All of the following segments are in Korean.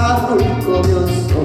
안올 거면서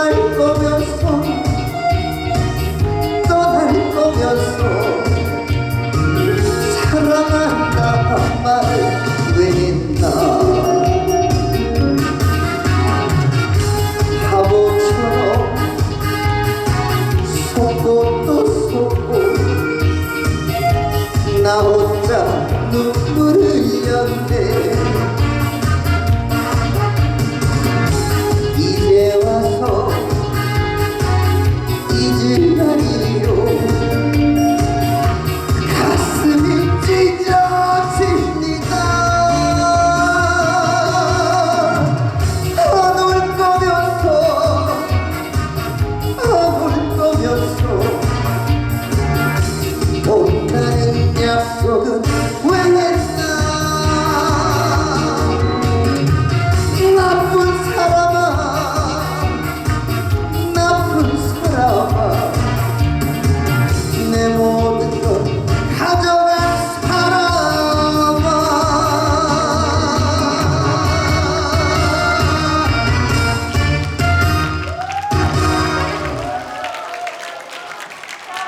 vai com eu sou